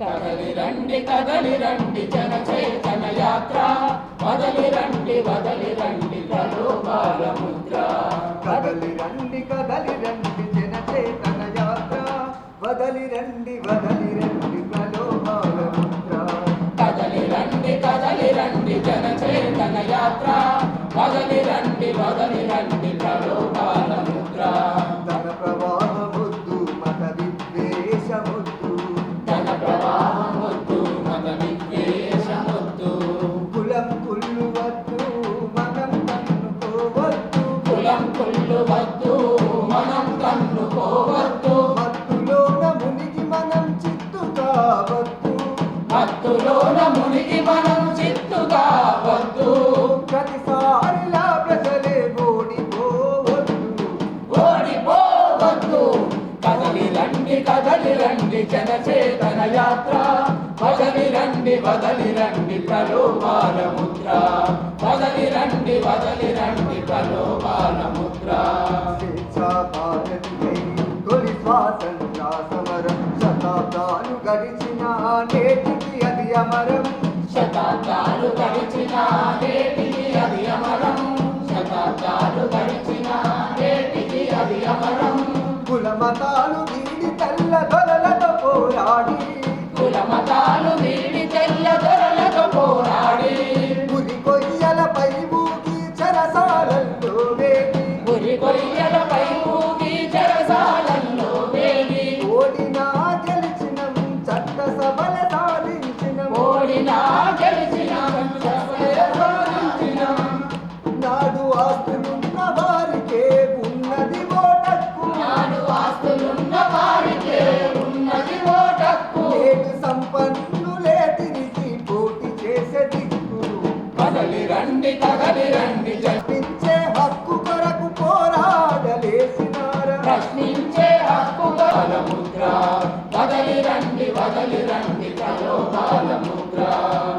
కదలి రండి కదలి రండి జన చేతన యాత్ర. వదలి రండి వదలి రండి ప్రలోభాల ముద్ర. కదలి రండి కదలి రండి జనచేతన యాత్ర. వదలి రండి వదలి రండి ప్రలోభాల ముద్ర. కదలి రండి కదలి రండి జన చేతన యాత్ర. వదలి రండి వదలి రండి ఓడిపోవద్దు కదలి రండి కదలి రండి జనచేతన యాత్ర. వదలి రండి వదలి రండి ప్రలోభాల ముద్ర. వదలి రండి వదలి రండి ప్రలోభాల ముద్ర. స్వేచ్ఛా భారతికై తొలి స్వాతంత్ర సమరం. శతాబ్దాలు గడిచిన నేటికి అది అమరం. శతాబ్దాలు గడిచిన నేటికి అది అమరం. శతాబ్దాలు గడిచిన నేటికి అది అమరం. కుల వీడి తెల్ల దొరలతో పోరాడి. కుల మతాలు వీడి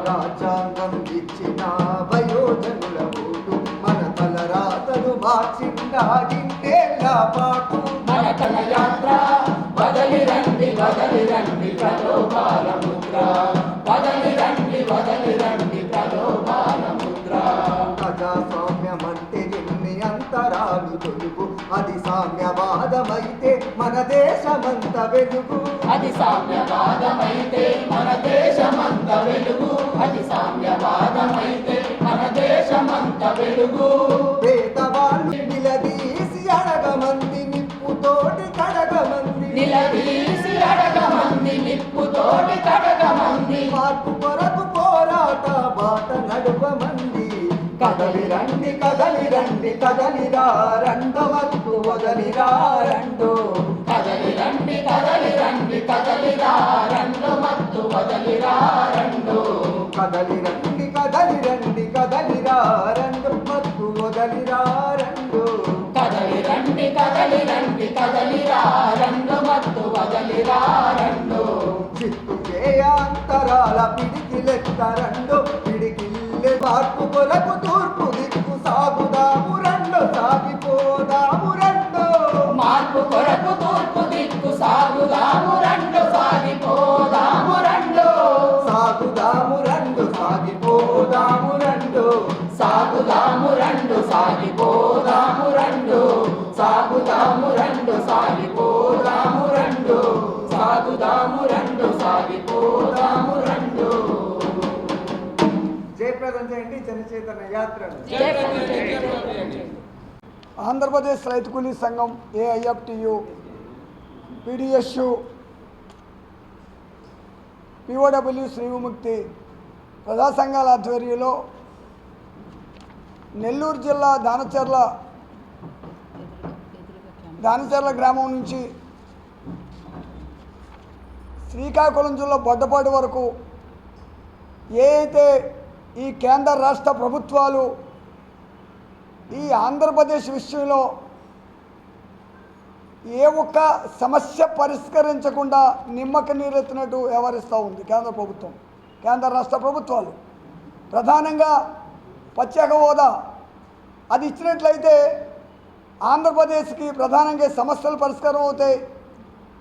రాజ్యాంగం ఇచ్చిన వయోజనుల ఓటు మన తలరాతను మార్చిందాగింటేళ్ళ పాటు మన తన యాత్ర వదలి రండి వదలి రండి ప్రలోభాల ముద్ర రండి రండి ప్రలోభాల ముద్ర ప్రజాస్వామ్యం అంటే ఎన్ని అంతరాలు అది సామ్య మన దేశమంత వెలుగు. అది సామ్యవాదమైతే మన దేశమంత వెలుగు. అది సామ్యవాదమైతే మన దేశమంత వెలుగు. పేదవాళ్ళు నిలదీసి అడగమంది నిప్పుతోటి కడగమంది. నిలదీసి అడగమంది నిప్పుతోటి కడగమంది. మార్పు రండి కదలి రండి కదలిరా రెండవత్తు వదలిరా రెండు. కదలి రండి కదలి రండి కదలిరా రెండు మత్తు వదలిరా రెండు. కదలి రండి కదలి రండి కదలిరా రెండు మత్తు వదలిరా రెండు. కదలి రండి కదలి రండి కదలిరా రెండు మత్తు వదలిరా రెండు. చిత్తు చేయాంతరాల పిడికిలెత్త రెండు. పిడికిల్లె మార్పు కొరకు తూర్పు ఆంధ్రప్రదేశ్ రైతు కూలీ సంఘం ఏఐఎఫ్టియు పీడిఎస్యు పిఓడబ్ల్యూ శ్రీ విముక్తి ప్రజా సంఘాల ఆధ్వర్యంలో నెల్లూరు జిల్లా దానచర్ల దానచర్ల గ్రామం నుంచి శ్రీకాకుళం జిల్లా బొడ్డపాటి వరకు ఏ అయితే ఈ కేంద్ర రాష్ట్ర ప్రభుత్వాలు ఈ ఆంధ్రప్రదేశ్ విషయంలో ఏ ఒక్క సమస్య పరిష్కరించకుండా నిమ్మక నీరెత్తినట్టు వ్యవహరిస్తూ ఉంది కేంద్ర ప్రభుత్వం కేంద్ర రాష్ట్ర ప్రభుత్వాలు. ప్రధానంగా ప్రత్యేక హోదా. అది ఇచ్చినట్లయితే ఆంధ్రప్రదేశ్కి ప్రధానంగా సమస్యలు పరిష్కారం అవుతాయి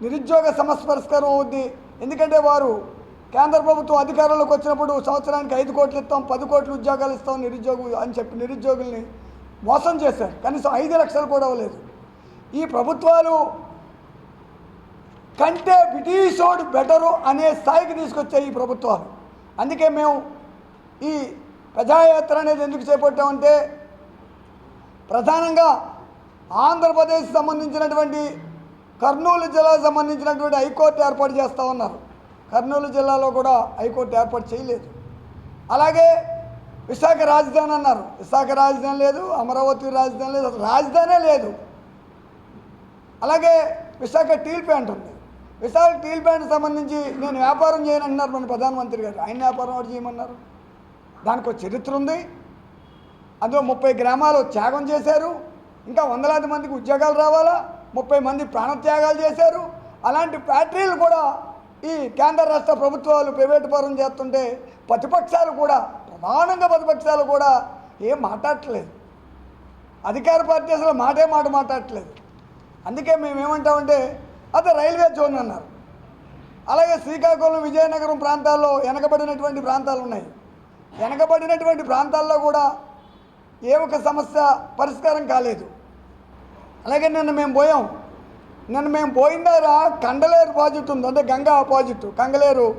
నిరుద్యోగ సమస్య పరిష్కారం అవుద్ది. ఎందుకంటే వారు కేంద్ర ప్రభుత్వం అధికారంలోకి వచ్చినప్పుడు సంవత్సరానికి ఐదు కోట్లు ఇస్తాం పది కోట్లు ఉద్యోగాలు ఇస్తాం నిరుద్యోగు అని చెప్పి నిరుద్యోగుల్ని మోసం చేశారు. కనీసం ఐదు లక్షలు కూడా అవ్వలేదు. ఈ ప్రభుత్వాలు కంటే బ్రిటిషోడు బెటరు అనే స్థాయికి తీసుకొచ్చాయి ఈ ప్రభుత్వాలు. అందుకే మేము ఈ ప్రజాయాత్ర అనేది ఎందుకు చేపట్టామంటే ప్రధానంగా ఆంధ్రప్రదేశ్ సంబంధించినటువంటి కర్నూలు జిల్లాకు సంబంధించినటువంటి హైకోర్టు ఏర్పాటు చేస్తూ ఉన్నారు. కర్నూలు జిల్లాలో కూడా హైకోర్టు ఏర్పాటు చేయలేదు. అలాగే విశాఖ రాజధాని అన్నారు. విశాఖ రాజధాని లేదు అమరావతి రాజధాని లేదు అసలు రాజధానే లేదు. అలాగే విశాఖ టీల్ ప్యాంట్ ఉంది. విశాఖ టీల్ ప్యాంట్ సంబంధించి నేను వ్యాపారం చేయను అన్నారు మన ప్రధానమంత్రి గారు. ఆయన వ్యాపారం ఒకటి చేయమన్నారు? దానికి ఒక చరిత్ర ఉంది. అందులో ముప్పై గ్రామాలు త్యాగం చేశారు. ఇంకా వందలాది మందికి ఉద్యోగాలు రావాలా? ముప్పై మంది ప్రాణత్యాగాలు చేశారు. అలాంటి ఫ్యాక్టరీలు కూడా ఈ కేంద్ర రాష్ట్ర ప్రభుత్వాలు ప్రైవేటు పరం చేస్తుంటే ప్రతిపక్షాలు కూడా ప్రధానంగా ప్రతిపక్షాలు కూడా ఏం మాట్లాడట్లేదు. అధికార పార్టీ అసలు మాటే మాట మాట్లాడట్లేదు. అందుకే మేము ఏమంటామంటే అది రైల్వే జోన్ అన్నారు. అలాగే శ్రీకాకుళం విజయనగరం ప్రాంతాల్లో వెనకబడినటువంటి ప్రాంతాలు ఉన్నాయి. వెనకబడినటువంటి ప్రాంతాల్లో కూడా ఏ ఒక్క సమస్య పరిష్కారం కాలేదు. అలాగే నిన్న మేము పోయాం. నిన్న మేము పోయిన కండలేరు ప్రాజెక్ట్ ఉంది. అంటే గంగా ప్రాజెక్టు. కంగలేరు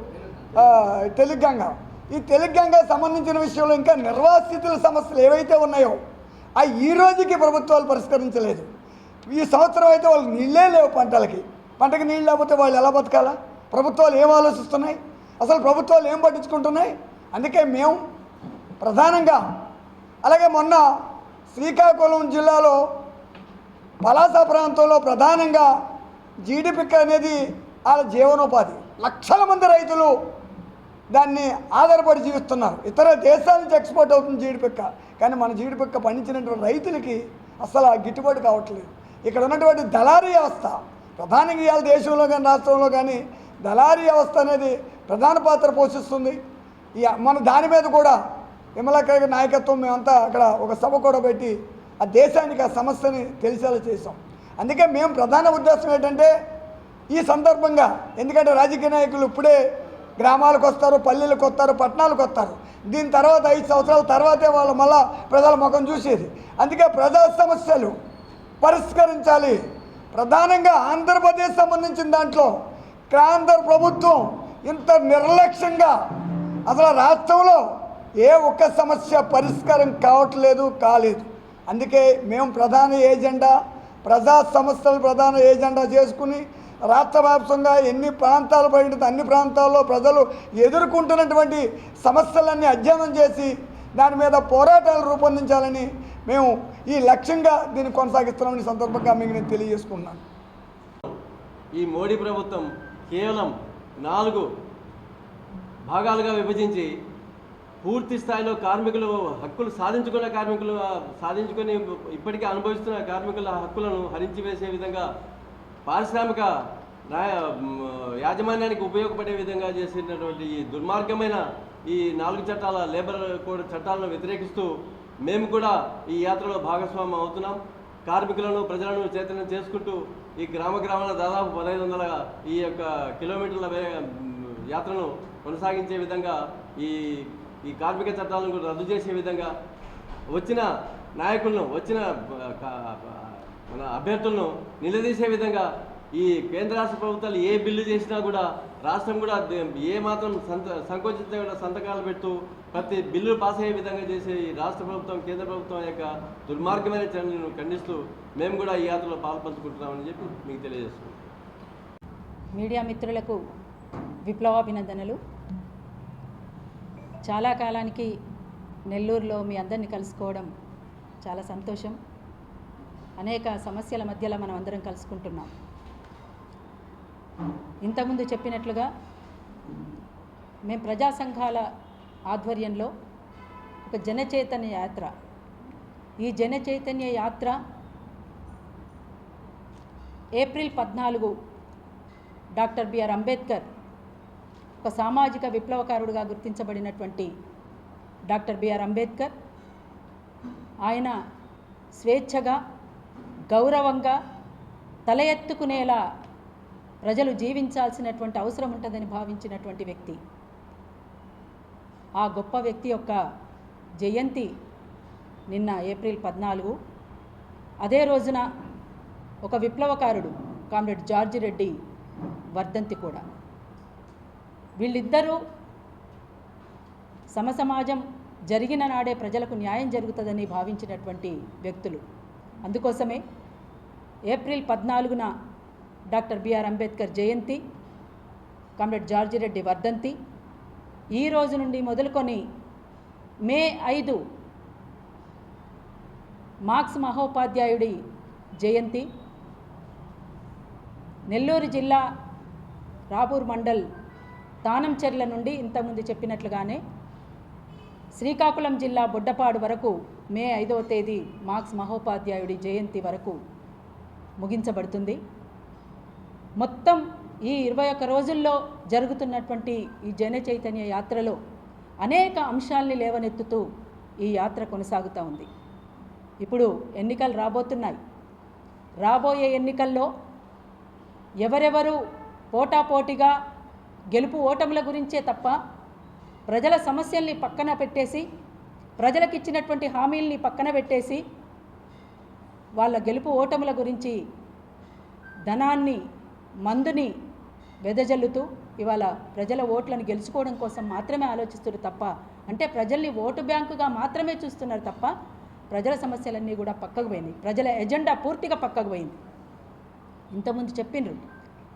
ఆ, తెలుగు ఈ తెలుగు సంబంధించిన విషయంలో ఇంకా నిర్వాసితుల సమస్యలు ఏవైతే ఉన్నాయో అవి ఈ రోజుకి ప్రభుత్వాలు పరిష్కరించలేదు. ఈ సంవత్సరం అయితే వాళ్ళకి నీళ్ళే లేవు పంటలకి. పంటకి నీళ్ళు లేకపోతే వాళ్ళు ఎలా బతకాలా? ప్రభుత్వాలు ఏం ఆలోచిస్తున్నాయి? అసలు ప్రభుత్వాలు ఏం పట్టించుకుంటున్నాయి? అందుకే మేము ప్రధానంగా అలాగే మొన్న శ్రీకాకుళం జిల్లాలో పలాస ప్రాంతంలో ప్రధానంగా జీడిపిక్క అనేది వాళ్ళ జీవనోపాధి. లక్షల మంది రైతులు దాన్ని ఆధారపడి జీవిస్తున్నారు. ఇతర దేశాల నుంచి ఎక్స్పోర్ట్ అవుతుంది జీడిపిక్క కానీ మన జీడిపిక్క పండించినటువంటి రైతులకి అసలు గిట్టుబాటు కావట్లేదు. ఇక్కడ ఉన్నటువంటి దళారీ వ్యవస్థ ప్రధానంగా ఇవాళ దేశంలో కానీ రాష్ట్రంలో కానీ దళారీ వ్యవస్థ అనేది ప్రధాన పాత్ర పోషిస్తుంది. ఈ మన దాని మీద కూడా విమలక నాయకత్వం మేమంతా అక్కడ ఒక సభ కూడా పెట్టి ఆ దేశానికి ఆ సమస్యని తెలిసేలా చేసాం అందుకే మేము ప్రధాన ఉద్దేశం ఏంటంటే ఈ సందర్భంగా ఎందుకంటే రాజకీయ నాయకులు ఇప్పుడే గ్రామాలకు వస్తారు పల్లెలకు వస్తారు పట్టణాలకు వస్తారు. దీని తర్వాత ఐదు సంవత్సరాల తర్వాతే వాళ్ళు మళ్ళా ప్రజల ముఖం చూసేది. అందుకే ప్రజా సమస్యలు పరిష్కరించాలి. ప్రధానంగా ఆంధ్రప్రదేశ్ సంబంధించిన దాంట్లో కేంద్ర ప్రభుత్వం ఇంత నిర్లక్ష్యంగా అసలు రాష్ట్రంలో ఏ ఒక్క సమస్య పరిష్కారం కావట్లేదు కాలేదు. అందుకే మేము ప్రధాన ఏజెండా ప్రజా సమస్యలు ప్రధాన ఏజెండా చేసుకుని రాష్ట్ర వ్యాప్తంగా ఎన్ని ప్రాంతాలు పడిన అన్ని ప్రాంతాల్లో ప్రజలు ఎదుర్కొంటున్నటువంటి సమస్యలన్నీ అధ్యయనం చేసి దాని మీద పోరాటాలు రూపొందించాలని మేము ఈ లక్ష్యంగా దీన్ని కొనసాగిస్తున్నామని సందర్భంగా మీకు నేను తెలియజేసుకున్నాను ఈ మోడీ ప్రభుత్వం కేవలం నాలుగు భాగాలుగా విభజించి పూర్తి స్థాయిలో కార్మికులు హక్కులు సాధించుకున్న కార్మికులు సాధించుకొని ఇప్పటికీ అనుభవిస్తున్న కార్మికుల హక్కులను హరించి వేసే విధంగా పారిశ్రామిక యాజమాన్యానికి ఉపయోగపడే విధంగా చేసినటువంటి ఈ దుర్మార్గమైన ఈ నాలుగు చట్టాల లేబర్ కోడ్ చట్టాలను వ్యతిరేకిస్తూ మేము కూడా ఈ యాత్రలో భాగస్వామ్యం అవుతున్నాం. కార్మికులను ప్రజలను చైతన్యం చేసుకుంటూ ఈ గ్రామ గ్రామాల దాదాపు పదహైదు వందల ఈ యొక్క కిలోమీటర్ల యాత్రను కొనసాగించే విధంగా ఈ ఈ కార్మిక చట్టాలను కూడా రద్దు చేసే విధంగా వచ్చిన నాయకులను వచ్చిన మన అభ్యర్థులను నిలదీసే విధంగా ఈ కేంద్ర రాష్ట్ర ప్రభుత్వాలు ఏ బిల్లు చేసినా కూడా రాష్ట్రం కూడా ఏ మాత్రం సంత సంకోచించకుండా సంతకాలు పెడుతూ ప్రతి బిల్లు పాస్ అయ్యే విధంగా చేసే ఈ రాష్ట్ర ప్రభుత్వం కేంద్ర ప్రభుత్వం యొక్క దుర్మార్గమైన చర్యలను ఖండిస్తూ మేము కూడా ఈ యాత్రలో పాల్పంచుకుంటున్నామని చెప్పి మీకు తెలియజేస్తున్నాం. మీడియా మిత్రులకు విప్లవాభినందనలు. చాలా కాలానికి నెల్లూరులో మీ అందరిని కలుసుకోవడం చాలా సంతోషం. అనేక సమస్యల మధ్యలో మనం అందరం కలుసుకుంటున్నాం. ఇంతకుముందు చెప్పినట్లుగా మేము ప్రజా సంఘాల ఆధ్వర్యంలో ఒక జనచైతన్య యాత్ర. ఈ జనచైతన్య యాత్ర ఏప్రిల్ పద్నాలుగు డాక్టర్ బిఆర్ అంబేద్కర్ ఒక సామాజిక విప్లవకారుడుగా గుర్తించబడినటువంటి డాక్టర్ బిఆర్ అంబేద్కర్. ఆయన స్వేచ్ఛగా గౌరవంగా తల ఎత్తుకునేలా ప్రజలు జీవించాల్సినటువంటి అవసరం ఉంటుందని భావించినటువంటి వ్యక్తి. ఆ గొప్ప వ్యక్తి యొక్క జయంతి నిన్న ఏప్రిల్ పద్నాలుగు. అదే రోజున ఒక విప్లవకారుడు కామ్రేడ్ జార్జి రెడ్డి వర్ధంతి కూడా. వీళ్ళిద్దరూ సమసమాజం జరిగిన నాడే ప్రజలకు న్యాయం జరుగుతుందని భావించినటువంటి వ్యక్తులు. అందుకోసమే ఏప్రిల్ పద్నాలుగున doctor BR Ambedkar Jayanti comrade George Reddy వర్ధంతి ఈ రోజు నుండి మొదలుకొని మే ఐదు మార్క్స్ మహోపాధ్యాయుడి జయంతి నెల్లూరు జిల్లా రాపూర్ మండల్ తానంచెర్ల నుండి ఇంతకుముందు చెప్పినట్లుగానే శ్రీకాకుళం జిల్లా బుడ్డపాడు వరకు మే ఐదవ తేదీ మార్క్స్ మహోపాధ్యాయుడి జయంతి వరకు ముగించబడుతుంది. మొత్తం ఈ ఇరవై ఒక్క రోజుల్లో జరుగుతున్నటువంటి ఈ జన చైతన్య యాత్రలో అనేక అంశాల్ని లేవనెత్తుతూ ఈ యాత్ర కొనసాగుతూ ఉంది. ఇప్పుడు ఎన్నికలు రాబోతున్నాయి. రాబోయే ఎన్నికల్లో ఎవరెవరు పోటాపోటీగా గెలుపు ఓటముల గురించే తప్ప ప్రజల సమస్యల్ని పక్కన పెట్టేసి ప్రజలకు ఇచ్చినటువంటి హామీల్ని పక్కన పెట్టేసి వాళ్ళ గెలుపు ఓటముల గురించి ధనాన్ని మందుని వెదజల్లుతూ ఇవాళ ప్రజల ఓట్లను గెలుచుకోవడం కోసం మాత్రమే ఆలోచిస్తున్నారు తప్ప అంటే ప్రజల్ని ఓటు బ్యాంకుగా మాత్రమే చూస్తున్నారు తప్ప ప్రజల సమస్యలన్నీ కూడా పక్కకు పోయినాయి. ప్రజల ఎజెండా పూర్తిగా పక్కకు పోయింది. ఇంతకుముందు చెప్పిండ్రు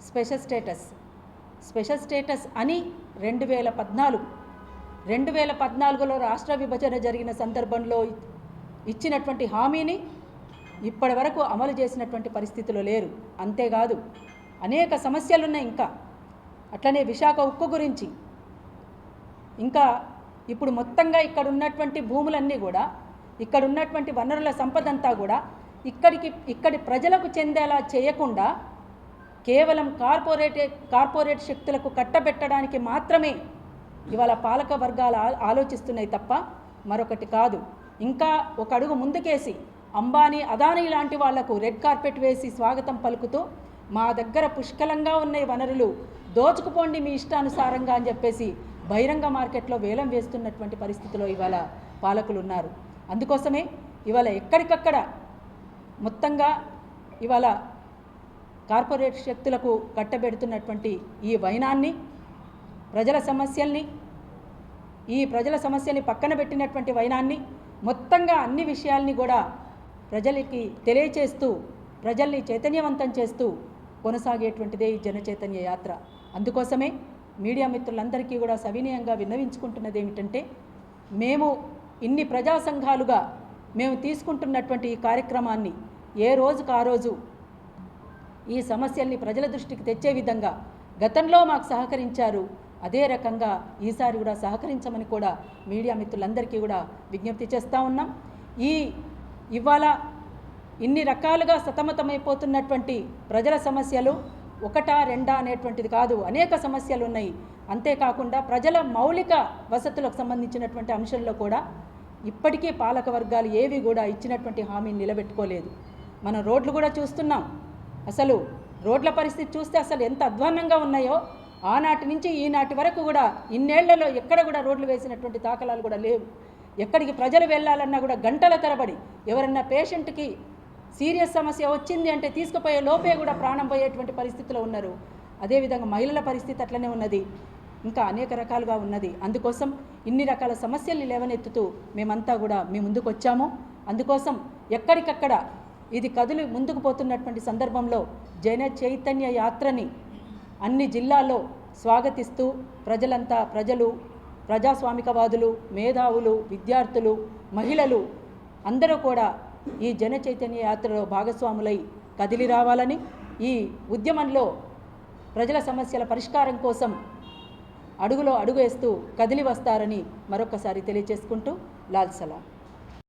స్పెషల్ స్టేటస్ స్పెషల్ స్టేటస్ అని రెండు వేల పద్నాలుగు రెండు వేల పద్నాలుగులో రాష్ట్ర విభజన జరిగిన సందర్భంలో ఇచ్చినటువంటి హామీని ఇప్పటి వరకు అమలు చేసినటువంటి పరిస్థితిలో లేరు. అంతేకాదు అనేక సమస్యలు ఉన్నాయి ఇంకా. అట్లనే విశాఖ ఉక్కు గురించి ఇంకా ఇప్పుడు మొత్తంగా ఇక్కడ ఉన్నటువంటి భూములన్నీ కూడా ఇక్కడ ఉన్నటువంటి వనరుల సంపదంతా కూడా ఇక్కడికి ఇక్కడి ప్రజలకు చెందేలా చేయకుండా కేవలం కార్పొరేట్ కార్పొరేట్ శక్తులకు కట్టబెట్టడానికి మాత్రమే ఇవాళ పాలక వర్గాలు ఆలోచిస్తున్నాయి తప్ప మరొకటి కాదు. ఇంకా ఒక అడుగు ముందుకేసి అంబానీ అదానీ లాంటి వాళ్ళకు రెడ్ కార్పెట్ వేసి స్వాగతం పలుకుతూ మా దగ్గర పుష్కలంగా ఉన్న వనరులు దోచుకుపోండి మీ ఇష్టానుసారంగా అని చెప్పేసి బహిరంగ మార్కెట్లో వేలం వేస్తున్నటువంటి పరిస్థితిలో ఇవాళ పాలకులు ఉన్నారు. అందుకోసమే ఇవాళ ఎక్కడికక్కడ మొత్తంగా ఇవాళ కార్పొరేట్ శక్తులకు కట్టబెడుతున్నటువంటి ఈ వైనాన్ని ప్రజల సమస్యల్ని ఈ ప్రజల సమస్యని పక్కన పెట్టినటువంటి వైనాన్ని మొత్తంగా అన్ని విషయాల్ని కూడా ప్రజలకి తెలియచేస్తూ ప్రజల్ని చైతన్యవంతం చేస్తూ కొనసాగేటువంటిదే ఈ జన చైతన్య యాత్ర. అందుకోసమే మీడియా మిత్రులందరికీ కూడా సవినయంగా విన్నవించుకుంటున్నది ఏమిటంటే మేము ఇన్ని ప్రజా సంఘాలుగా మేము తీసుకుంటున్నటువంటి ఈ కార్యక్రమాన్ని ఏ రోజుకు ఆ రోజు ఈ సమస్యల్ని ప్రజల దృష్టికి తెచ్చే విధంగా గతంలో మాకు సహకరించారు. అదే రకంగా ఈసారి కూడా సహకరించమని కూడా మీడియా మిత్రులందరికీ కూడా విజ్ఞప్తి చేస్తూ ఉన్నాం. ఈ ఇవాళ ఇన్ని రకాలుగా సతమతమైపోతున్నటువంటి ప్రజల సమస్యలు ఒకటా రెండా అనేటువంటిది కాదు. అనేక సమస్యలు ఉన్నాయి. అంతేకాకుండా ప్రజల మౌలిక వసతులకు సంబంధించినటువంటి అంశంలో కూడా ఇప్పటికీ పాలక వర్గాలు ఏవి కూడా ఇచ్చినటువంటి హామీని నిలబెట్టుకోలేదు. మనం రోడ్లు కూడా చూస్తున్నాం. అసలు రోడ్ల పరిస్థితి చూస్తే అసలు ఎంత అధ్వాన్నంగా ఉన్నాయో ఆనాటి నుంచి ఈనాటి వరకు కూడా ఇన్నేళ్ళలో ఎక్కడ కూడా రోడ్లు వేసినటువంటి దాఖలాలు కూడా లేవు. ఎక్కడికి ప్రజలు వెళ్ళాలన్నా కూడా గంటల తరబడి ఎవరన్నా పేషెంట్కి సీరియస్ సమస్య వచ్చింది అంటే తీసుకుపోయే లోపే కూడా ప్రాణం పోయేటువంటి పరిస్థితిలో ఉన్నారు. అదేవిధంగా మహిళల పరిస్థితి అట్లనే ఉన్నది. ఇంకా అనేక రకాలుగా ఉన్నది. అందుకోసం ఇన్ని రకాల సమస్యల్ని లేవనెత్తుతూ మేమంతా కూడా మీ ముందుకు వచ్చాము అందుకోసం ఎక్కడికక్కడ ఇది కదులు ముందుకు పోతున్నటువంటి సందర్భంలో జన చైతన్య యాత్రని అన్ని జిల్లాల్లో స్వాగతిస్తూ ప్రజలంతా ప్రజలు ప్రజాస్వామికవాదులు మేధావులు విద్యార్థులు మహిళలు అందరూ కూడా ఈ జన చైతన్య యాత్రలో భాగస్వాములై కదిలి రావాలని ఈ ఉద్యమంలో ప్రజల సమస్యల పరిష్కారం కోసం అడుగులో అడుగు వేస్తూ కదిలి వస్తారని మరొకసారి తెలియజేసుకుంటూ లాల్ సలాం.